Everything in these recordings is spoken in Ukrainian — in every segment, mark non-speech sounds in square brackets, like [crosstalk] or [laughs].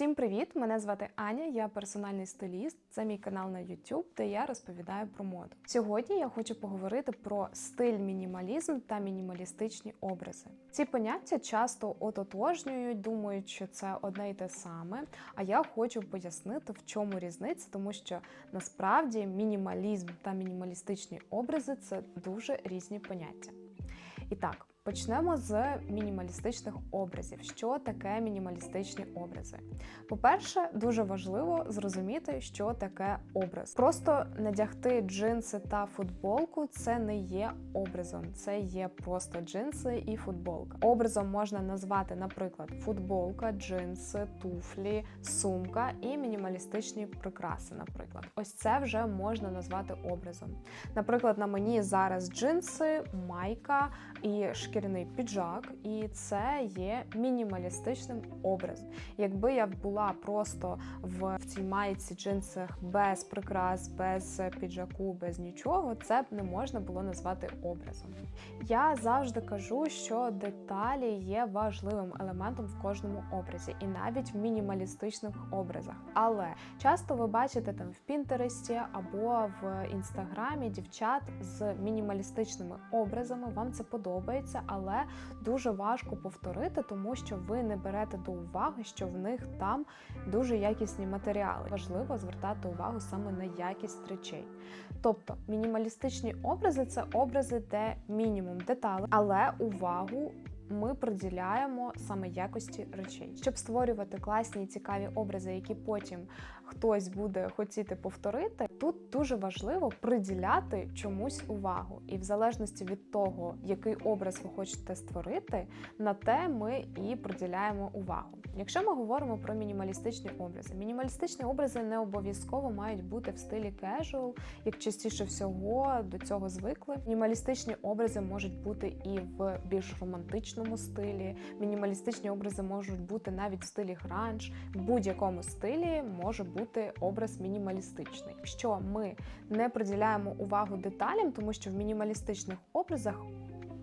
Всім привіт! Мене звати Аня, я персональний стиліст. Це мій канал на YouTube, де я розповідаю про моду. Сьогодні я хочу поговорити про стиль мінімалізм та мінімалістичні образи. Ці поняття часто ототожнюють, думають, що це одне й те саме. А я хочу пояснити, в чому різниця, тому що насправді мінімалізм та мінімалістичні образи це дуже різні поняття. І так, почнемо з мінімалістичних образів. Що таке мінімалістичні образи? По-перше, дуже важливо зрозуміти, що таке образ. Просто надягти джинси та футболку це не є образом, це є просто джинси і футболка. Образом можна назвати, наприклад, футболка, джинси, туфлі, сумка і мінімалістичні прикраси. Наприклад, ось це вже можна назвати образом. Наприклад, на мені зараз джинси, майка і шкіряний піджак, і це є мінімалістичним образом. Якби я була просто в, в цій майці джинсах без прикрас, без піджаку, без нічого, це б не можна було назвати образом. Я завжди кажу, що деталі є важливим елементом в кожному образі, і навіть в мінімалістичних образах. Але часто ви бачите там в Пінтересті або в інстаграмі дівчат з мінімалістичними образами. Вам це подобається, але дуже важко повторити, тому що ви не берете до уваги, що в них там дуже якісні матеріали. Важливо звертати увагу саме на якість речей. Тобто мінімалістичні образи це образи, де мінімум деталей, але увагу. Ми приділяємо саме якості речей, щоб створювати класні і цікаві образи, які потім хтось буде хотіти повторити. Тут дуже важливо приділяти чомусь увагу, і в залежності від того, який образ ви хочете створити, на те ми і приділяємо увагу. Якщо ми говоримо про мінімалістичні образи, мінімалістичні образи не обов'язково мають бути в стилі casual, як частіше всього до цього звикли. Мінімалістичні образи можуть бути і в більш романтичному стилі. Мінімалістичні образи можуть бути навіть в стилі гранж. В будь-якому стилі може бути образ мінімалістичний. Якщо ми не приділяємо увагу деталям, тому що в мінімалістичних образах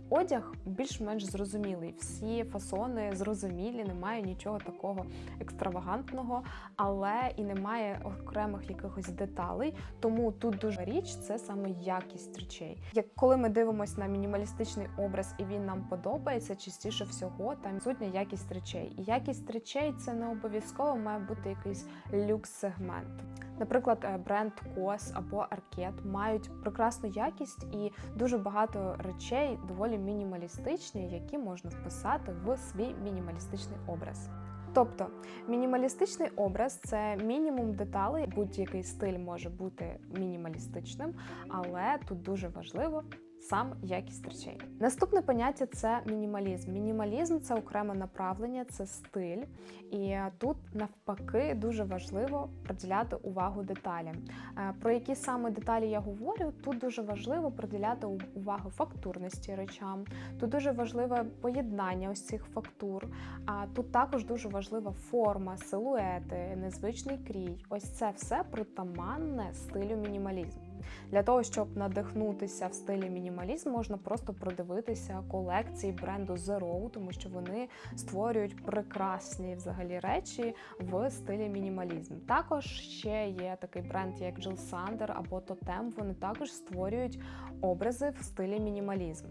Одяг більш-менш зрозумілий, всі фасони зрозумілі, немає нічого такого екстравагантного, але і немає окремих якихось деталей. Тому тут дуже річ це саме якість речей. Як коли ми дивимося на мінімалістичний образ і він нам подобається, частіше всього там сутня якість речей. І якість речей це не обов'язково має бути якийсь люкс-сегмент. Наприклад, е, бренд Кос або Аркет мають прекрасну якість і дуже багато речей доволі мінімалістичні, які можна вписати в свій мінімалістичний образ. Тобто мінімалістичний образ це мінімум деталей, будь-який стиль може бути мінімалістичним, але тут дуже важливо сам якість речей. Наступне поняття це мінімалізм. Мінімалізм це окреме направлення, це стиль, і тут навпаки дуже важливо приділяти увагу деталям. Е, про які саме деталі я говорю, тут дуже важливо приділяти увагу фактурності речам. Тут дуже важливе поєднання ось цих фактур. А тут також дуже важлива форма, силуети, незвичний крій. Ось це все притаманне стилю мінімалізму. Для того, щоб надихнутися в стилі мінімалізм, можна просто продивитися колекції бренду Zero, тому що вони створюють прекрасні взагалі речі в стилі мінімалізм. Також ще є такий бренд, як Jill Sander або Totem, Вони також створюють образи в стилі мінімалізм.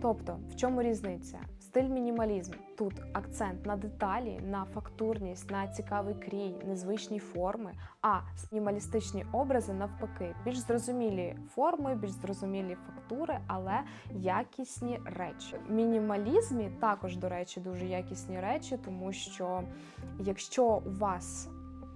Тобто, в чому різниця? Стиль мінімалізм. Тут акцент на деталі, на фактурність, на цікавий крій, незвичні форми, а мінімалістичні образи навпаки, більш зрозумілі форми, більш зрозумілі фактури, але якісні речі. Мінімалізмі також, до речі, дуже якісні речі, тому що якщо у вас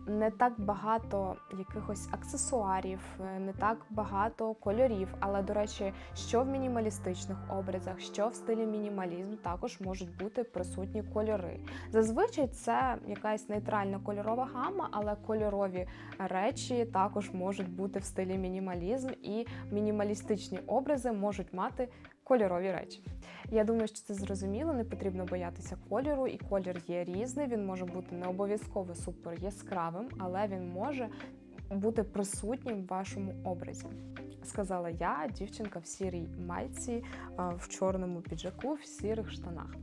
не так багато якихось аксесуарів, е, не так багато кольорів. Але, до речі, що в мінімалістичних образах, що в стилі мінімалізм, також можуть бути присутні кольори. Зазвичай це якась нейтральна кольорова гама, але кольорові речі також можуть бути в стилі мінімалізм, і мінімалістичні образи можуть мати кольорові речі. Я думаю, що це зрозуміло, не потрібно боятися кольору, і колір є різний. Він може бути не обов'язково супер яскравим, але він може бути присутнім в вашому образі. Сказала я, дівчинка в сірій майці, в чорному піджаку, в сірих штанах.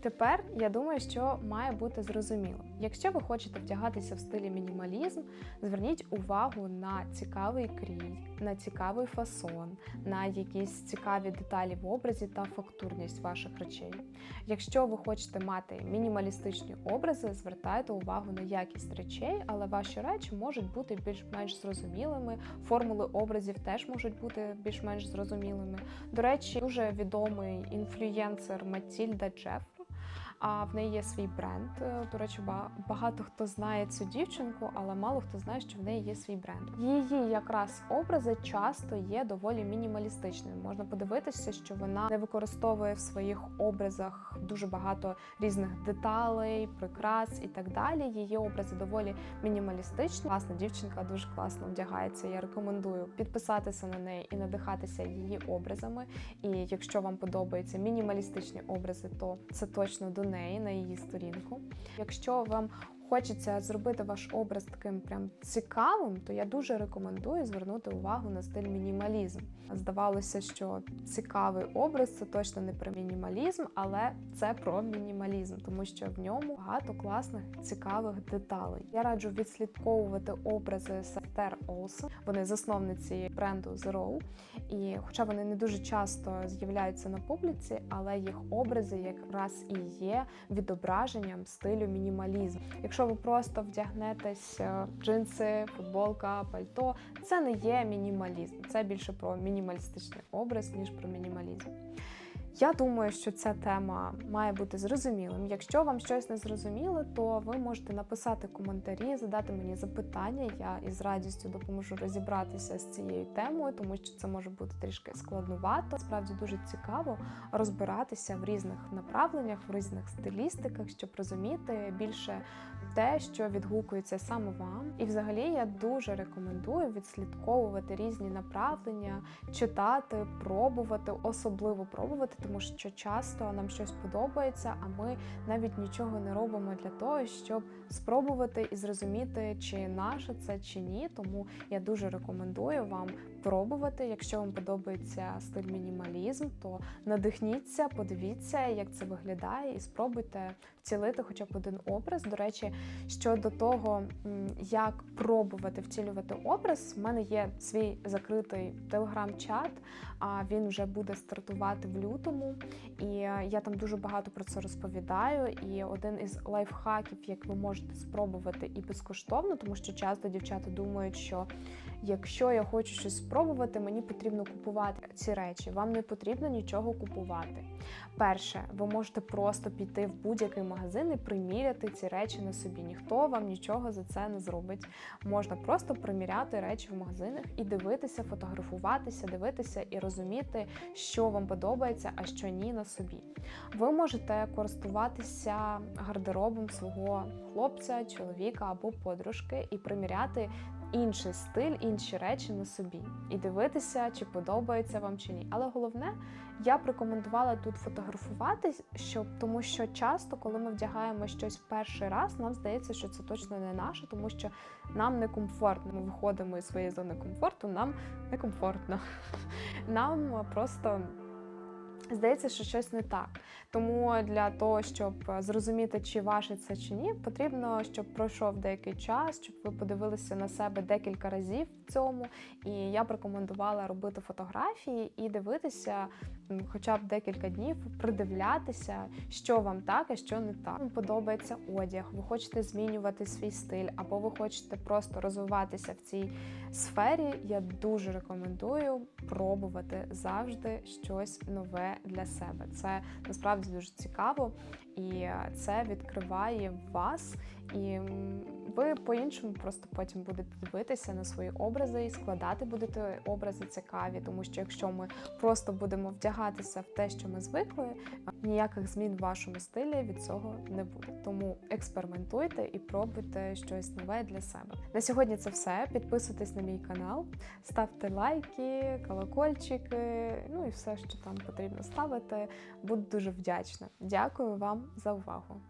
Тепер я думаю, що має бути зрозуміло. Якщо ви хочете вдягатися в стилі мінімалізм, зверніть увагу на цікавий крій, на цікавий фасон, на якісь цікаві деталі в образі та фактурність ваших речей. Якщо ви хочете мати мінімалістичні образи, звертайте увагу на якість речей, але ваші речі можуть бути більш-менш зрозумілими. Формули образів теж можуть бути більш-менш зрозумілими. До речі, дуже відомий інфлюєнсер Матільда Джефро. А в неї є свій бренд. Е, До речі, багато хто знає цю дівчинку, але мало хто знає, що в неї є свій бренд. Її якраз образи часто є доволі мінімалістичними. Можна подивитися, що вона не використовує в своїх образах дуже багато різних деталей, прикрас і так далі. Її образи доволі мінімалістичні. Класна дівчинка дуже класно вдягається. Я рекомендую підписатися на неї і надихатися її образами. І якщо вам подобаються мінімалістичні образи, то це точно до неї на її сторінку. Якщо вам хочеться зробити ваш образ таким прям цікавим, то я дуже рекомендую звернути увагу на стиль мінімалізм. Здавалося, що цікавий образ це точно не про мінімалізм, але це про мінімалізм, тому що в ньому багато класних цікавих деталей. Я раджу відслідковувати образи Сестер Олсен. Вони засновниці бренду Zero. І хоча вони не дуже часто з'являються на публіці, але їх образи якраз і є відображенням стилю мінімалізм. Якщо ви просто вдягнетесь е, джинси, футболка, пальто, це не є мінімалізм. Це більше про мінімалістичний образ, ніж про мінімалізм. Я думаю, що ця тема має бути зрозумілим. Якщо вам щось не зрозуміло, то ви можете написати коментарі, задати мені запитання. Я із радістю допоможу розібратися з цією темою, тому що це може бути трішки складнувато. Справді дуже цікаво розбиратися в різних направленнях, в різних стилістиках, щоб розуміти більше те, що відгукується саме вам. І взагалі я дуже рекомендую відслідковувати різні направлення, читати, пробувати, особливо пробувати, тому що часто нам щось подобається, а ми навіть нічого не робимо для того, щоб спробувати і зрозуміти, чи наше це чи ні. Тому я дуже рекомендую вам пробувати. Якщо вам подобається стиль мінімалізм, то надихніться, подивіться, як це виглядає, і спробуйте втілити хоча б один образ. До речі, щодо того, як пробувати втілювати образ, в мене є свій закритий телеграм-чат. А він вже буде стартувати в лютому, і е, я там дуже багато про це розповідаю. І один із лайфхаків, як ви можете спробувати і безкоштовно, тому що часто дівчата думають, що якщо я хочу щось спробувати, мені потрібно купувати ці речі. Вам не потрібно нічого купувати. Перше, ви можете просто піти в будь-який магазин і приміряти ці речі на собі. Ніхто вам нічого за це не зробить. Можна просто приміряти речі в магазинах і дивитися, фотографуватися, дивитися і розуміти, що вам подобається, а що ні на собі. Ви можете користуватися гардеробом свого хлопця, чоловіка або подружки і приміряти інший стиль, інші речі на собі, і дивитися, чи подобається вам чи ні. Але головне, я б рекомендувала тут фотографуватись, щоб тому що часто, коли ми вдягаємо щось перший раз, нам здається, що це точно не наше, тому що нам некомфортно. Ми виходимо із своєї зони комфорту, нам некомфортно. [laughs] Нам просто. Здається, що щось не так. Тому для того, щоб зрозуміти, чи ваше це чи ні, потрібно, щоб пройшов деякий час, щоб ви подивилися на себе декілька разів в цьому. І я б рекомендувала робити фотографії і дивитися хоча б декілька днів, придивлятися, що вам так, а що не так. Вам подобається одяг, ви хочете змінювати свій стиль, або ви хочете просто розвиватися в цій сфері. Я дуже рекомендую пробувати завжди щось нове для себе. Це насправді дуже цікаво, і це відкриває вас, і ви по-іншому просто потім будете дивитися на свої образи і складати будете образи цікаві, тому що якщо ми просто будемо вдягатися в те, що ми звикли, ніяких змін в вашому стилі від цього не буде. Тому експериментуйте і пробуйте щось нове для себе. На сьогодні це все. Підписуйтесь на мій канал, ставте лайки, колокольчики, ну і все, що там потрібно ставити. Буду дуже вдячна. Дякую вам за увагу.